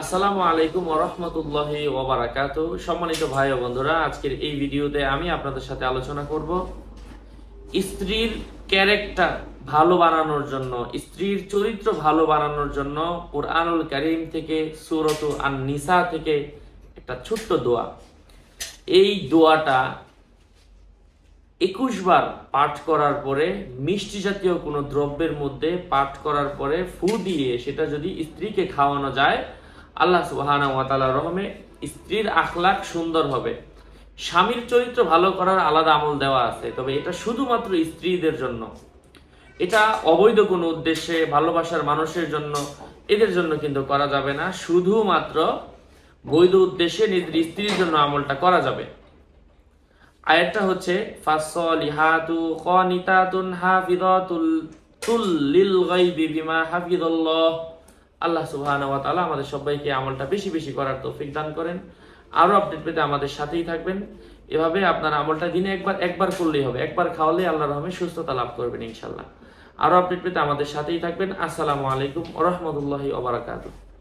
আসসালামু আলাইকুম ওরহমতুল্লাহি ওবারাকাত সম্মানিত ভাই ও বন্ধুরা, আজকের এই ভিডিওতে আমি আপনাদের সাথে আলোচনা করব স্ত্রীর ক্যারেক্টার ভালো বানানোর জন্য, স্ত্রীর চরিত্র ভালো বানানোর জন্য কোরআনুল কারীম থেকে সুরত আন নিসা থেকে একটা ছোট্ট দোয়া। এই দোয়াটা একুশ বার পাঠ করার পরে, মিষ্টি জাতীয় কোনো দ্রব্যের মধ্যে পাঠ করার পরে ফু দিয়ে সেটা যদি স্ত্রীকে খাওয়ানো যায় আল্লাহ সুবাহানা রহমে স্ত্রীর আখলাক সুন্দর হবে। স্বামীর চরিত্র ভালো করার আলাদা আমল দেওয়া আছে, তবে এটা শুধুমাত্র স্ত্রীদের জন্য। এটা অবৈধ কোনো উদ্দেশ্যে ভালোবাসার মানুষের জন্য, এদের জন্য কিন্তু করা যাবে না। শুধুমাত্র বৈধ উদ্দেশ্যে নিজের স্ত্রীর জন্য আমলটা করা যাবে। আরেকটা হচ্ছে ফাসলিহাতু কানিতাতুন হাফিজাতুল তুল লিল গায়বি বিমা হাফিজাল্লাহ আল্লাহ সুবহানাহু ওয়া আমাদের সবাইকে আমলটা বেশি বেশি করার তৌফিক দান করেন। আরও আপডেট পেতে আমাদের সাথেই থাকবেন। এভাবে আপনার আমলটা দিনে একবার একবার করলেই হবে। একবার খাওয়ালে আল্লাহ রহমে সুস্থতা লাভ করবেন ইনশাল্লাহ আরও আপডেট পেতে আমাদের সাথেই থাকবেন। আসসালামু আলাইকুম রহমতুল্লাহি বারাকাতুহু।